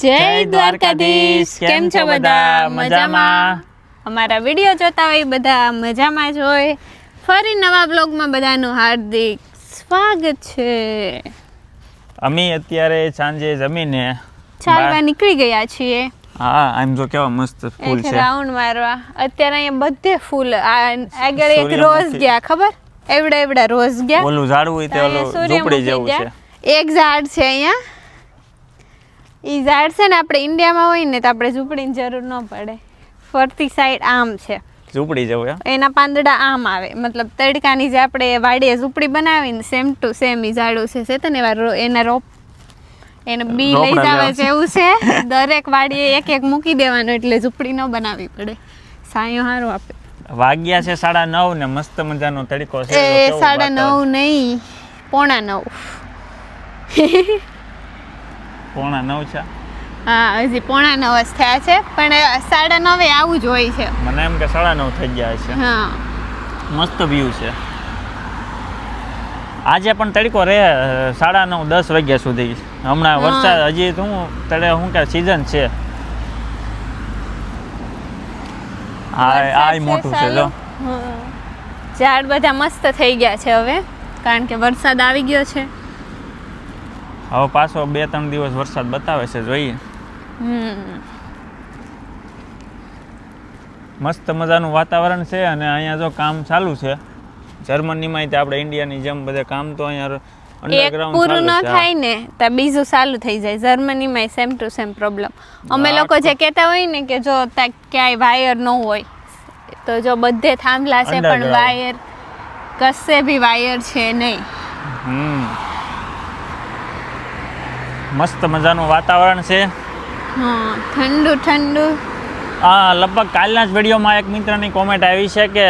જય દ્વારકાધીશ. કેમ છો બધા? મજામાં? અમારા વીડિયો જોતા હોય બધા મજામાં જ હોય. ફરી નવા બ્લોગમાં બધાનું હાર્દિક સ્વાગત છે. અમે અત્યારે સાંજે જમીને ચાલવા નીકળી ગયા છીએ. હા આમ જો કેવા મસ્ત ફૂલ છે. રાઉન્ડ મારવા. અત્યારે અહીંયા બધે ફૂલ. આગળ એક રોઝ ગયા ખબર? એવડા એવડા રોઝ ગયા. ઓલું ઝાડવું તે ઓલું ઝૂંપડી જેવું છે. એક ઝાડ છે અહીંયા. ઈ ઝાડ છે ને આપણે ઇન્ડિયામાં હોય ને તો આપણે ઝૂંપડીની જરૂર ન પડે. ફરતી સાઈડ આમ છે. ઝૂંપડી જેવું એમ? એના પાંદડા આમ આવે. મતલબ તડકાની જે આપણે વાડીએ ઝૂંપડી બનાવીને સેમ ટુ સેમ એ ઝાડું છે છે તને એવા એના રોપ એને બી લઈ જાવે છે એવું છે. દરેક વાડીએ એક એક મૂકી દેવાનું એટલે ઝૂંપડી ન બનાવવી પડે. સાયો હારો આપે. વાગ્યા છે સાડા નવ ને મસ્ત મજાનો તડકો છે. એ સાડા નવ નહીં પોણા નવ. પોણા નવ છે. હા હજી પોણા નવ જ થયા છે પણ સાડા નવે આવું જ હોય છે. મને એમ કે સાડા નવ થઈ ગયા છે હા. મસ્ત વ્યૂ છે. આજે પણ તડકો રહે સાડા નવ દસ વાગ્યા સુધી. હમણાં વરસાદ હજી શું તડે શું કે સિઝન છે. હા આ વરસાદ મોટું છે જો. ઝાડ બધા મસ્ત થઈ ગયા છે હવે કારણ કે વરસાદ આવી ગયો છે. હવે પાછો બે ત્રણ દિવસ વરસાદ બતાવે છે જોઈએ. મસ્ત મજાનું વાતાવરણ છે અને અહીંયા જો કામ ચાલુ છે. જર્મનીમાં આપણે ઇન્ડિયાની જેમ બધા કામ તો અહીંયા એક પૂરું ન થાય ને તો બીજું ચાલુ થઈ જાય. જર્મનીમાં સેમ ટુ સેમ પ્રોબ્લેમ અમે લોકો જે કહેતા હોય ને કે જો ત્યાં ક્યાંય વાયર ન હોય તો જો બધે થાંભલા છે પણ વાયર કશે બી વાયર છે નહીં. મસ્ત મજાનું વાતાવરણ છે. ઠંડુ ઠંડુ. હા લગભગ કાલના જ વિડીયોમાં એક મિત્રની કોમેન્ટ આવી છે કે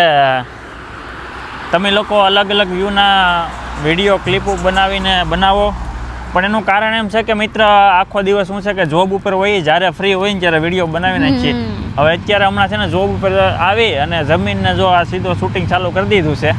તમે લોકો અલગ અલગ વ્યૂના વીડિયો ક્લિપો બનાવીને બનાવો. પણ એનું કારણ એમ છે કે મિત્ર આખો દિવસ શું છે કે જોબ ઉપર હોય જ્યારે ફ્રી હોય ને ત્યારે વીડિયો બનાવી નાખીએ. હવે અત્યારે હમણાં છે ને જોબ ઉપર આવી અને જમીનને જો આ સીધો શૂટિંગ ચાલુ કરી દીધું છે.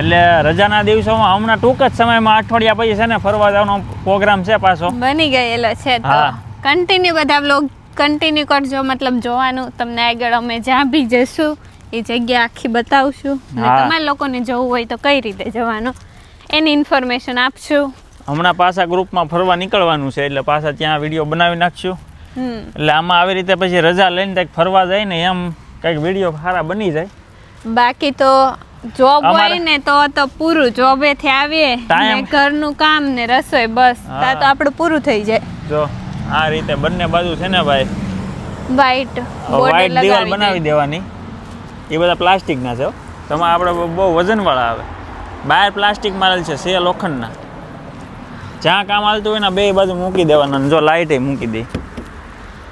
એટલે રજાના દિવસોમાં હમણાં ટૂંક જ સમયમાં અઠવાડિયા પછી છે ને ફરવા જવાનો પ્રોગ્રામ છે પાછો. બની ગયેલો છે તો. કન્ટિન્યુ બધા બ્લોગ કન્ટિન્યુ કરજો. મતલબ જોવાનું તમને આગળ અમે જ્યાં બી જશું એ જગ્યા આખી બતાવશું. તમારે લોકોને જવું હોય તો કઈ રીતે જવાનું એની ઇન્ફોર્મેશન આપશું. હમણાં પાછા ગ્રુપમાં ફરવા નીકળવાનું છે એટલે પાછા ત્યાં વીડિયો બનાવી નાખશું. એટલે આમાં આવી રીતે પછી રજા લઈને કંઈક ફરવા જાય ને એમ કંઈક વીડિયો સારા બની જાય. બાકી તો જોબ હોય ને તો તો પૂરું જોબેથી આવીએ Time- ને ઘરનું કામ ને રસોઈ બસ. તા તો આપણું પૂરું થઈ જાય. જો આ રીતે બંને બાજુ છે ને ભાઈ? વ્હાઈટ વ્હાઈટ દિવાલ બનાવી દેવાની. એ બધા પ્લાસ્ટિકના છે હો. તમારે આપણે બહુ- વજન વાળા આવે. બહાર પ્લાસ્ટિક મારેલ છે સે લોખંડના. જ્યાં કામ હાલતું હોય ને બે બાજુ મૂકી દેવાના જો લાઇટે મૂકી દે.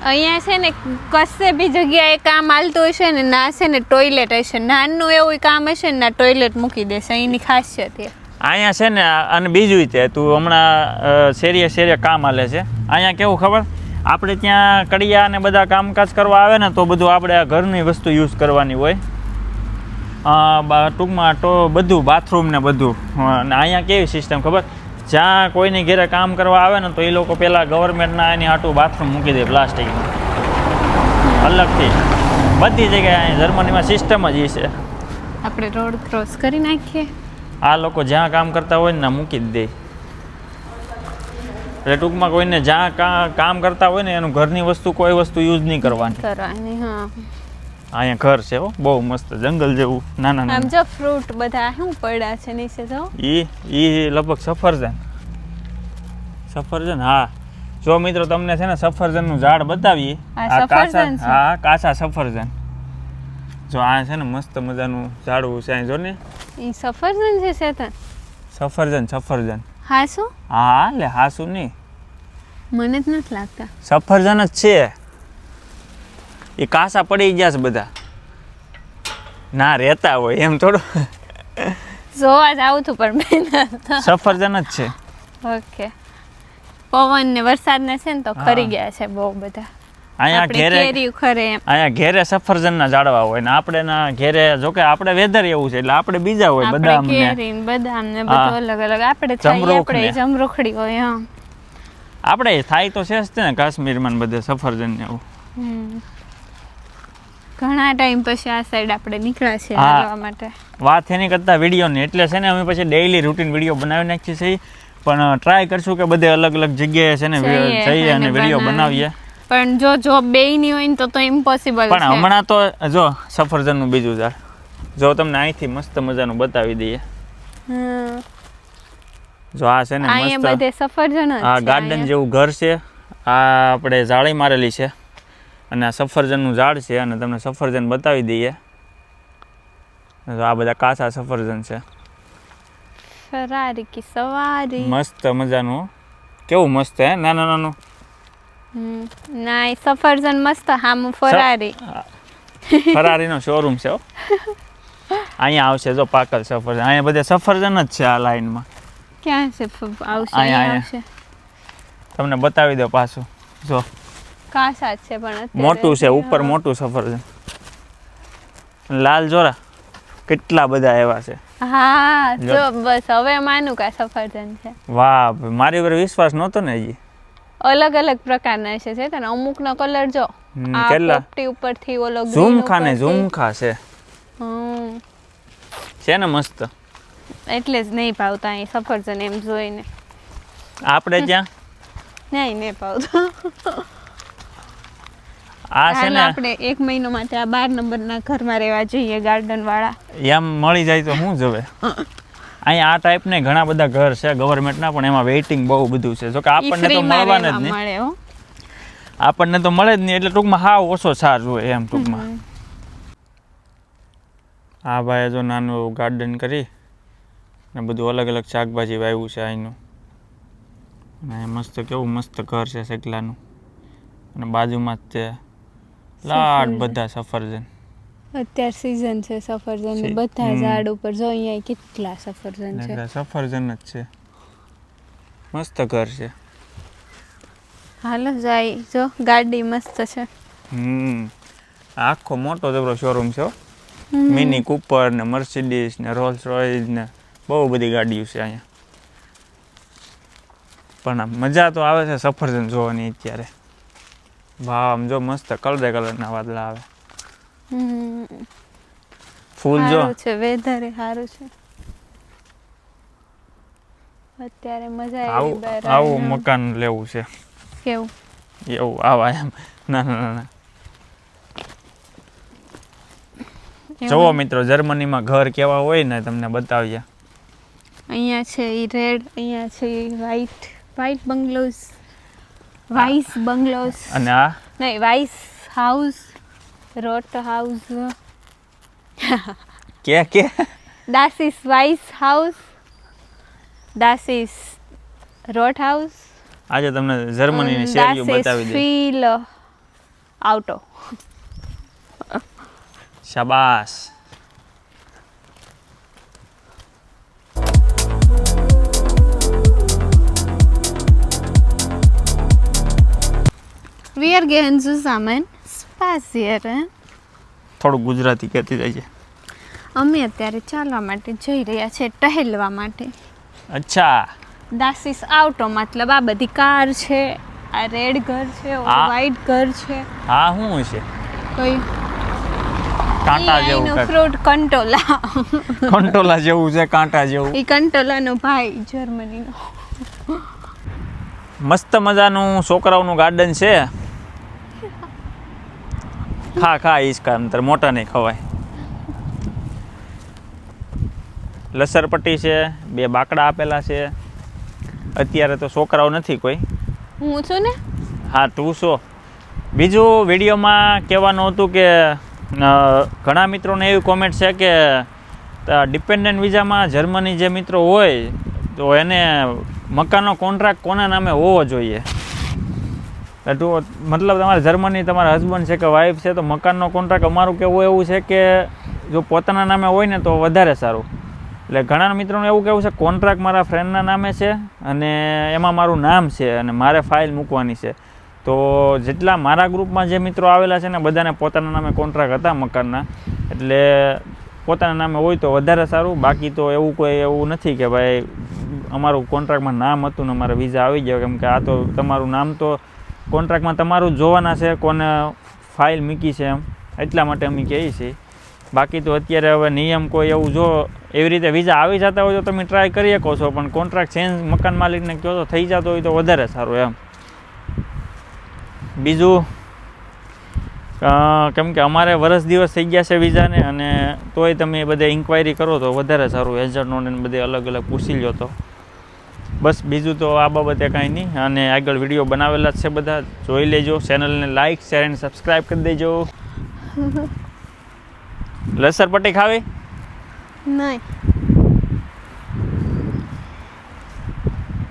અહીંયા છે ને કશે બી જગ્યાએ કામ હાલતું હશે ને, ના છે ને ટોયલેટ હશે. નાનું એવું કામ હશે ને, ના ટોયલેટ મૂકી દેશે. અહીંની ખાસિયત એ. અહીંયા છે ને, અને બીજું તે, તું હમણાં શેરીએ શેરીએ કામ હાલે છે. અહીંયા કેવું ખબર? આપણે ત્યાં કડિયા ને બધા કામકાજ કરવા આવે ને, તો બધું આપણે ઘરની વસ્તુ યુઝ કરવાની હોય. ટૂંકમાં તો બધું બાથરૂમ ને બધું. અને અહીંયા કેવી સિસ્ટમ ખબર? જ્યાં કોઈની ઘરે કામ કરવા આવે ને તો એ લોકો પહેલાં ગવર્મેન્ટના એની આટું બાથરૂમ મૂકી દે પ્લાસ્ટિકનું અલગથી. બધી જગ્યાએ જર્મનીમાં સિસ્ટમ જ એ છે. આપણે રોડ ક્રોસ કરી નાખીએ. આ લોકો જ્યાં કામ કરતા હોય ને મૂકી જ દે. એટલે ટૂંકમાં કોઈને જ્યાં કામ કરતા હોય ને એનું ઘરની વસ્તુ કોઈ વસ્તુ યુઝ નહીં કરવાની. કરવાની હા. અહીંયા ઘર છે હો બહુ મસ્ત જંગલ જેવું નાના આમ જો ફ્રૂટ બધા શું પડ્યા છે નીચે જો? ઈ ઈ લગભગ સફરજન. સફરજન હા. જો મિત્રો તમને છે ને સફરજનનું ઝાડ બતાવીએ આ કાચા? હા કાચા સફરજન. જો આ છે ને મસ્ત મજાનું ઝાડવું છે અહીં જો ને. ઈ સફરજન છે શેતન? સફરજન સફરજન. હાસુ? હા લે હાસુ નહીં. મને જ નથી લાગતા. સફરજન જ છે. એ કાસા પડી ગયા છે બધા. ના રહેતા હોય એમ થોડું. જોવા જ આવું હતું પણ મેં સફરજન જ છે. ઓકે. પવન ને વરસાદ ને છે ને તો ખરી ગયા છે બહુ બધા. અહીંયા ઘેરે અહીંયા ઘેરે સફરજનના ઝાડવા હોય ને આપણે ના ઘેરે જોકે આપણે વેધર એવું છે એટલે આપણે બીજા હોય બધા બદામ ને બદામ ને બધું અલગ અલગ. આપણે જમરૂખ આપણે. જમરૂખડી હોય હા. આપણે થાય તો છે ને કાશ્મીરમાં ને બધે સફરજન ને એવું. ઘણા ટાઈમ પછી આ સાઈડ આપણે નીકળ્યા છે. હાલવા માટે. વાત એની કરતાં વિડીયોની એટલે છે ને અમે પછી ડેઈલી રૂટીન વીડિયો બનાવી નાખીએ છીએ. પણ ટ્રાય કરશું કે બધે અલગ અલગ જગ્યાએ છે ને જઈએ અને વીડિયો બનાવીએ. પણ જો જોબ બેયની હોય ને તો તો ઇમ્પોસિબલ પણ હમણાં તો જો સફરજનનું બીજું ઝાડ જો તમને અહીંથી મસ્ત મજાનું બતાવી દઈએ. જો આ છે ને મસ્ત બધે સફરજન આ ગાર્ડન જેવું ઘર છે. આ આપણે જાળી મારેલી છે. અને આ સફરજનનું ઝાડ છે અને તમને સફરજન બતાવી દઈએ. તો આ બધા કાચા સફરજન છે. ફરારી કી સવારી. મસ્ત મજાનું કેવું મસ્ત હે? નાનું નાનું. ના સફરજન મસ્ત હામું ફરારી. ફરારીનો શોરૂમ છે. અહીંયા આવશે જો પાકલ સફરજન. અહીંયા બધા સફરજન જ છે આ લાઈનમાં. ક્યાં છે આવશે અહીંયા. આવશે. તમને બતાવી દો પાછું. જો. કાસા જ છે પણ મોટું છે ઉપર. મોટું સફરજન લાલ જોરા કેટલા બધા એવા છે. હા જો. બસ હવે માનું કે સફરજન છે. વાહ મારી પર વિશ્વાસ નહોતો ને હજી? અલગ અલગ પ્રકારના છે છે તને અમુક નો કલર જો. આ પોપટી ઉપરથી ઓલો ઝુમખા ને. ઝુમખા છે. છે ને મસ્ત. એટલે જ નહીં ભાવતા અહીં સફરજન એમ જોઈને. આપણે ત્યાં? નહીં નહીં ભાવતું. આ છે ને આપણે એક મહિનો માટે આ બાર નંબરના ઘરમાં રહેવા જોઈએ ગાર્ડન વાળા એમ મળી જાય તો શું જવે અહીંયા આ ટાઈપને ઘણા બધા ઘર છે ગવર્મેન્ટના પણ એમાં વેઇટિંગ બહુ બધું છે. જો કે આપણને તો મળવાને જ નહીં. આપણને તો મળે જ નહીં એટલે ટૂંકમાં હાવ ઓછો ચાર્જ હોય એમ ટૂંકમાં. આ ભાઈએ જો નાનું એવું ગાર્ડન કરી ને બધું અલગ અલગ શાકભાજી વાવ્યું છે અહીંનું. અને મસ્ત કેવું મસ્ત ઘર છે શેકલાનું. અને બાજુમાં જ તે લાડ બધા સફરજન. અત્યારે સીઝન છે સફરજન બધા ઝાડ ઉપર જો અહીંયા કેટલા સફરજન છે. સફરજન જ છે. મસ્ત ઘર છે. હાલો જાય જો ગાડી મસ્ત છે. હમ. આખો મોટો જબરો શોરૂમ છે મિની કૂપર ને મર્સિડીઝ ને રોલ્સ રોયસ ને બહુ બધી ગાડીઓ છે અહીંયા. પણ મજા તો આવે છે સફરજન જોવાની અત્યારે. વાહ આમ જો મસ્ત કલરે કલરના વાદળા આવે. ફૂલ જો. છે વેધર સારું છે. અત્યારે મજા આવી બહાર આવું મકાન લેવું છે. કેવું? એવું આવા એમ. ના ના ના ના? જોવો મિત્રો જર્મનીમાં ઘર કેવા હોય ને તમને બતાવીએ. અહીંયા છે એ રેડ અહીંયા છે વ્હાઈટ વ્હાઈટ બંગલોઝ વાઇસ બંગલોસ અને આ? નહીં વાઇસ હાઉસ રોટ હાઉસ કે કે? Das ist Weiß Haus. રોટ હાઉસ Rot Haus. આજે તમને જર્મનીની Und શેરીઓ બતાવી દે. ફીલ આઉટો શાબાશ. Wir gehen zusammen spazieren. થોડું ગુજરાતી કહેતી જાય છે. અમે અત્યારે ચાલવા માટે જઈ રહ્યા છે ટહેલવા માટે. અચ્છા. Das ist Auto મતલબ આ બધી કાર છે આ રેડ ઘર છે આ- વ્હાઈટ ઘર છે. હા શું છે કોઈ કાંટા જેવું કંઈક. ફ્રૂટ કંટોલા. કંટોલા જેવું છે કાંટા જેવું. એ કંટોલાનો ભાઈ જર્મનીનો મસ્ત મજાનું છોકરાઓનું ગાર્ડન છે. ખા ખા ઈસકા અંતર મોટા નહીં ખવાય. લસરપટ્ટી છે બે બાકડા આપેલા છે. અત્યારે તો છોકરાઓ નથી કોઈ. હું છું ને? હા તું છો. બીજું વિડીયોમાં કહેવાનું હતું કે ઘણા મિત્રોને એવી કોમેન્ટ છે કે ડિપેન્ડન્ટ વિઝામાં જર્મની જે મિત્રો હોય તો એને મકાનનો કોન્ટ્રાક્ટ કોના નામે હોવો જોઈએ? એટલું મતલબ તમારે જર્મની, તમારા હસબન્ડ છે કે વાઈફ છે, તો મકાનનો કોન્ટ્રાક્ટ અમારું કેવું એવું છે કે જો પોતાના નામે હોય ને તો વધારે સારું. એટલે ઘણા મિત્રોને એવું કહેવું છે કોન્ટ્રાક્ટ મારા ફ્રેન્ડના નામે છે અને એમાં મારું નામ છે અને મારે ફાઇલ મૂકવાની છે. તો જેટલા મારા ગ્રુપમાં જે મિત્રો આવેલા છે ને બધાને પોતાના નામે કોન્ટ્રાક્ટ હતા મકાનના, એટલે પોતાના નામે હોય તો વધારે સારું. બાકી તો એવું કોઈ એવું નથી કે ભાઈ, અમારું કોન્ટ્રાક્ટમાં નામ હતું ને અમારે વિઝા આવી ગયો. કેમ કે આ તો તમારું નામ તો કોન્ટ્રાક્ટમાં તમારું જોવાના છે, કોને ફાઇલ મૂકી છે એમ. એટલા માટે અમે કહીએ છીએ. બાકી તો અત્યારે હવે નિયમ કોઈ એવું જો એવી રીતે વિઝા આવી જતા હોય તો તમે ટ્રાય કરી શકો છો, પણ કોન્ટ્રાક્ટ ચેન્જ મકાન માલિકને કહો તો થઈ જતો હોય તો વધારે સારું એમ. બીજું કેમ કે અમારે વરસ દિવસ થઈ ગયા છે વિઝાને અને તોય તમે બધે ઇન્ક્વાયરી કરો તો વધારે સારું. એજન્ટોને બધે અલગ અલગ પૂછી લો તો. બસ બીજું તો આ બાબતે કાંઈ નહીં. અને આગળ વીડિયો બનાવેલા જ છે બધા. જોઈ લેજો. ચેનલને લાઇક શેર અને સબસ્ક્રાઈબ કરી દેજો. લસર પટ્ટી ખાવી? નહીં.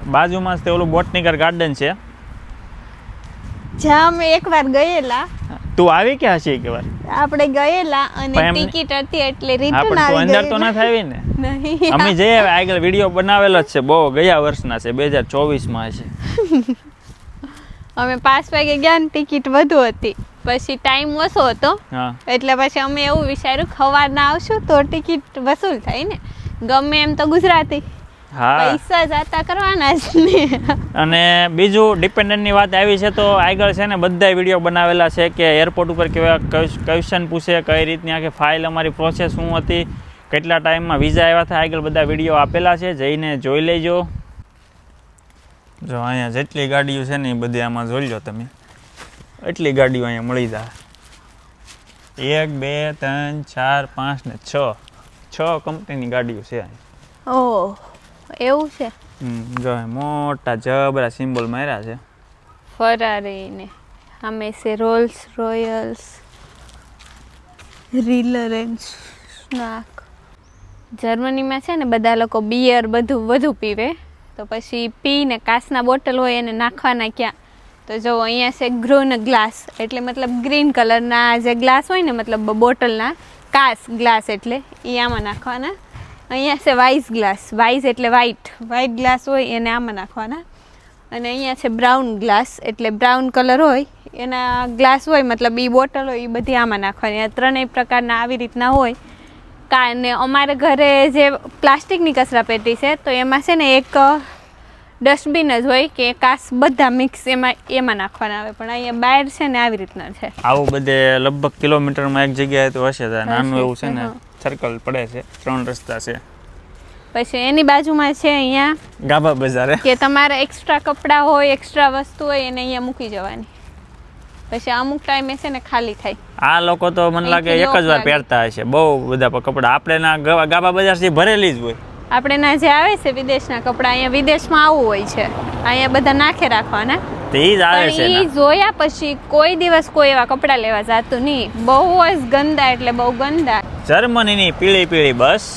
બાજુમાં જ તે ઓલું બોટનિકર ગાર્ડન છે. જ્યાં અમે એકવાર ગયેલા તું આવી ક્યાં છે એક વાર? આપણે ગયેલા અને ટિકિટ હતી એટલે રિટર્ન આવી ગઈ અંદર તો ના થાય ને? નહીં. અમે જે આગળ વિડિયો બનાવેલો જ છે બહુ ગયા વર્ષના છે બે હજાર ચોવીસમાં છે. અમે પાંચ વાગે ગયા ને ટિકિટ વધુ હતી. પછી ટાઈમ ઓછો હતો. એટલે પછી અમે એવું વિચાર્યું ખવારના આવશું તો ટિકિટ વસૂલ થાય ને. ગમે એમ તો ગુજરાતી. પૈસા જાતા કરવાના જ ને. અને બીજું ડિપેન્ડન્ટની વાત આવી છે તો આગળ છે ને બધા વીડિયો બનાવેલા છે કે એરપોર્ટ ઉપર કેવા ક્વેશ્ચન પૂછે કઈ રીતની આખી ફાઇલ અમારી પ્રોસેસ શું હતી કેટલા ટાઈમમાં વિઝા આવ્યા હતા આગળ બધા વીડિયો આપેલા છે. જઈને જોઈ લેજો. જો અહીંયા જેટલી ગાડીઓ છે ને એ બધી આમાં જોઈ લો તમે. એટલી ગાડીઓ અહીંયા મળી જાય. એક બે ત્રણ ચાર પાંચ ને છ. છ કંપનીની ગાડીઓ છે અહીં ઓહ. એવું છે? જો મોટા જબરા સિમ્બોલ માર્યા છે. ફરારી ને અમે છે રોલ્સ રોયલ્સ રીલર એન્ડ સ્નાક જર્મનીમાં છે ને બધા લોકો બિયર બધું વધુ પીવે. તો પછી પીને કાચના બોટલ હોય એને નાખવાના ક્યાં? તો જો અહીંયા છે ગ્રોન ગ્લાસ. એટલે મતલબ ગ્રીન કલરના જે ગ્લાસ હોય ને મતલબ બોટલના કાચ ગ્લાસ એટલે એ આમાં નાખવાના. અહીંયા છે વાઇસ ગ્લાસ. વાઇસ એટલે વ્હાઈટ વ્હાઈટ ગ્લાસ હોય એને આમાં નાખવાના. અને અહીંયા છે બ્રાઉન ગ્લાસ. એટલે બ્રાઉન કલર હોય એના ગ્લાસ હોય મતલબ એ બોટલ હોય એ બધી આમાં નાખવાની. આ ત્રણેય પ્રકારના આવી રીતના હોય. કારણે અમારે ઘરે જે પ્લાસ્ટિકની કચરાપેટી છે તો એમાં છે ને એક ડસ્ટબિન જ હોય કે કાસ બધા મિક્સ એમાં એમાં નાખવાના આવે. પણ અહીંયા બહાર છે ને આવી રીતના છે. આવું બધે લગભગ કિલોમીટરમાં એક જગ્યાએ તો હશે નાનું એવું છે ને. સર્કલ પડે છે ત્રણ રસ્તા છે. પછી એની બાજુમાં છે અહીંયા ગાભા બજાર કે તમારે એક્સ્ટ્રા કપડાં હોય એક્સ્ટ્રા વસ્તુ હોય એને અહીંયા મૂકી જવાની. પછી અમુક ટાઈમે છે ને ખાલી થાય. આ લોકો તો મને લાગે એક જ વાર. પહેરતા હશે બહુ બધા કપડા. આપણે ના ગાભા બજારથી ભરેલી જ હોય. આપણે ના જે આવે છે વિદેશના કપડાં અહીંયા વિદેશમાં આવું હોય છે. અહીંયા બધા નાખે રાખવાના. તો એ જ આવે છે એ જોયા પછી કોઈ દિવસ કોઈ એવા કપડાં લેવા જાતું નહીં. બહુ જ ગંદા એટલે બહુ ગંદા. જર્મનીની પીળી પીળી બસ.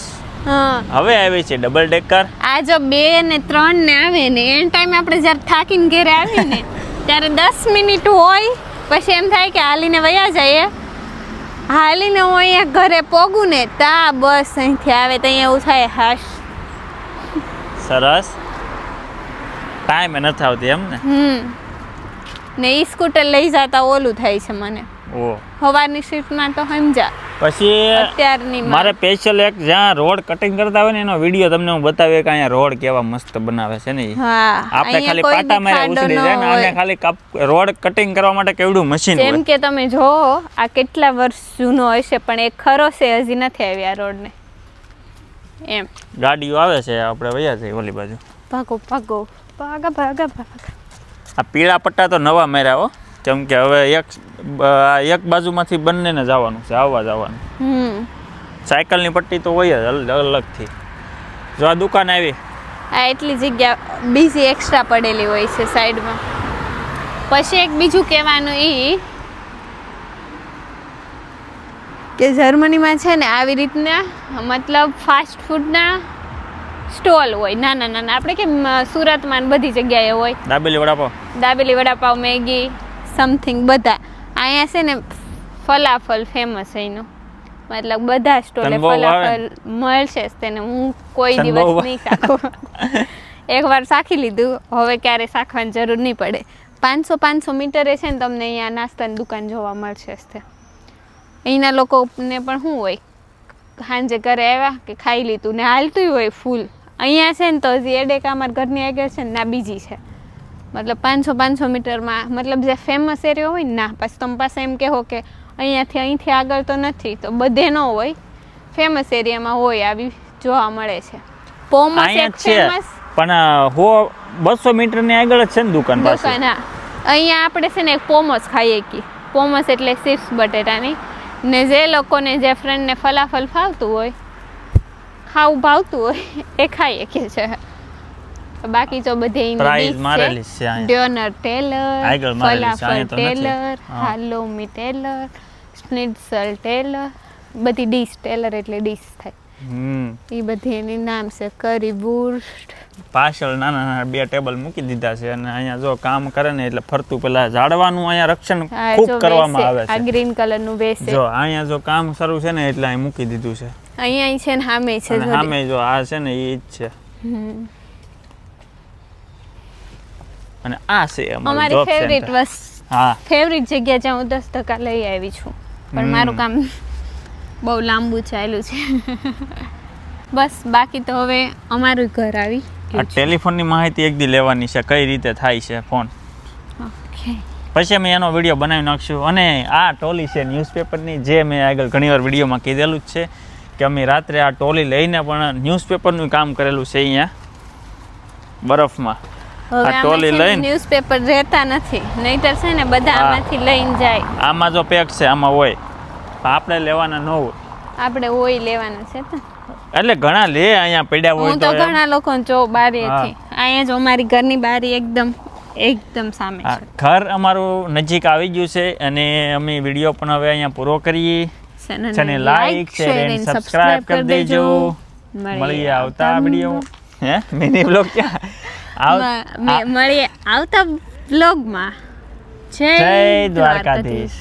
હવે આવી છે ડબલ ડેકર આ જો બે ને ત્રણ ને આવે ને એ ટાઈમે આપણે જ્યારે થાકીને ઘરે આવીએ ને ત્યારે દસ મિનિટ હોય પછી એમ થાય કે હાલીને વયા જઈએ. હાલીને હું અહીંયા ઘરે પોગું ને તા બસ અહીંથી આવે તો અહીંયા એવું થાય હાશ. સરસ. ટાઈમે નથી આવતી એમ ને? હમ. ને ઈ સ્કૂટર લઈ જતા ઓલું થાય છે મને. ઓ. સવારની શિફ્ટમાં તો સમજા પછી અત્યારની મારે સ્પેશિયલ એક જ્યાં રોડ કટિંગ કરતા હોય ને એનો વીડિયો તમને હું બતાવીએ કે અહીંયા રોડ કેવા મસ્ત બનાવે છે ને હા આપણે ખાલી પાટા મારે ઉછળી જાય ને અને ખાલી કાપ રોડ કટિંગ કરવા માટે કેવડું મશીન જેમ કે તમે જો આ કેટલા વર્ષ જૂનો હશે પણ એ ખરો છે હજી નથી આવી આ રોડને. એમ. ગાડીઓ આવે છે આપણે વયા જઈએ ઓલી બાજુ. ભાગો ભાગો. ભાગા ભાગા ભાગા. આ પીળા પટ્ટા તો નવા મેર્યા હો. કેમ કે હવે એક એક બાજુમાંથી બંનેને જવાનું છે આવવા જવાનું. હમ. સાયકલની પટ્ટી તો હોય જ અલગથી. જો આ દુકાન આવી. આ એટલી જગ્યા બીજી એક્સ્ટ્રા પડેલી હોય છે સાઈડમાં. પછી એક બીજું કહેવાનું એ કે જર્મનીમાં છે ને આવી રીતના મતલબ ફાસ્ટ ફૂડના સ્ટોલ હોય નાના નાના આપણે કેમ સુરતમાં બધી જગ્યાએ હોય? દાબેલી વડાપાવ. દાબેલી વડાપાવ મેગી સમથિંગ બધા. અહીંયા છે ને ફલાફલ ફેમસ એનો. મતલબ બધા સ્ટોલે? ફલાફલ મળશે તેને. હું કોઈ દિવસ? નહીં ચાખું એકવાર શાખી લીધું. હવે ક્યારે શાખવાની જરૂર નહીં પડે. પાંચસો પાંચસો મીટરે છે ને તમને અહીંયા નાસ્તાની દુકાન જોવા મળશે તે. અહીંના લોકોને પણ શું હોય. સાંજે ઘરે આવ્યા કે ખાઈ લીધું ને હાલતું હોય ફૂલ. અહીંયા છે ને તો હજી એડેક અમારા ઘરની આગળ છે ને ના બીજી છે. મતલબ પાંચસો પાંચસો મીટરમાં મતલબ જે ફેમસ એરિયો હોય ને ના પછી તમે પાસે એમ કહો કે અહીંયાથી અહીંથી આગળ તો નથી તો બધે ન હોય. ફેમસ એરિયામાં હોય આવી જોવા મળે છે. પોમસ એક ફેમસ પણ હો બસો મીટરની આગળ જ છે ને દુકાન પાસે દુકાન હા. અહીંયા આપણે છે ને એક પોમસ ખાઈએ કી. પોમસ એટલે ચિપ્સ બટેટાની. ને જે લોકોને જે ફ્રેન્ડને ફલાફલ ફાવતું હોય ખાવું ભાવતું હોય એ ખાઈ કે છે. બાકી તો બધે Price મારેલી છે. ડ્યોનર ટેલર છે, ફલાફલ ટેલર. હાલોમી ટેલર સ્નિટ્સલ ટેલર બધી ડીશ ટેલર એટલે ડીશ થાય. હમ. એ બધી એની નામ છે કરી બુર્સ્ટ પાછળ નાના નાના બે ટેબલ મૂકી દીધા છે અને અહીંયા જો કામ કરે ને એટલે ફરતું પેલા ઝાડવાનું અહીંયા રક્ષણ ખૂબ કરવામાં આવે આવે આ ગ્રીન કલરનું વેસે. જો અહીંયા જો કામ શરૂ છે ને એટલે અહીં મૂકી દીધું છે. અહીંયા છે ને સામે છે સામે જો આ છે ને એ જ છે. અને આ છે અમારી ફેવરિટ. વસ્તુ હા. ફેવરિટ જગ્યા જ્યાં હું દસ ટકા લઈ આવી છું. પણ મારું કામ બહુ લાંબુ ચાલ્યું છે. બસ બાકી તો હવે અમારું ઘર આવી આ ટેલિફોનની માહિતી એક દી લેવાની છે કઈ રીતે થાય છે ફોન ઓકે પછી અમે એનો વીડિયો બનાવી નાખશું. અને આ ટોલી છે ન્યૂઝપેપરની જે મેં આગળ ઘણીવાર વિડીયોમાં કીધેલું જ છે. કે અમે રાત્રે આ ટોલી લઈને પણ ન્યૂઝપેપરનું કામ કરેલું છે અહીંયા બરફમાં. આ ટોલી લઈને- ન્યૂઝપેપર રહેતા નથી. નહીતર છે ને બધા આમાંથી લઈને જાય. આમાં જો પેક છે આમાં હોય. આપણે લેવાના ન હોય. આપણે હોય લેવાના છે તો. એટલે ઘણા લે અહીંયા પડ્યા હોય હું તો ઘણા લોકો જો બારીએથી અહીંયા જો અમારી ઘરની બારી એકદમ એકદમ સામે છે. ઘર અમારું નજીક આવી ગયું છે અને અમે વીડિયો પણ હવે અહીંયા પૂરો કરીએ. ચેનલને channel like share and subscribe કરી દેજો મળીએ આવતા વિડિયો હે મિની બ્લોગ ક્યાં આવ- મળીએ આવતા બ્લોગમાં જય દ્વારકાધીશ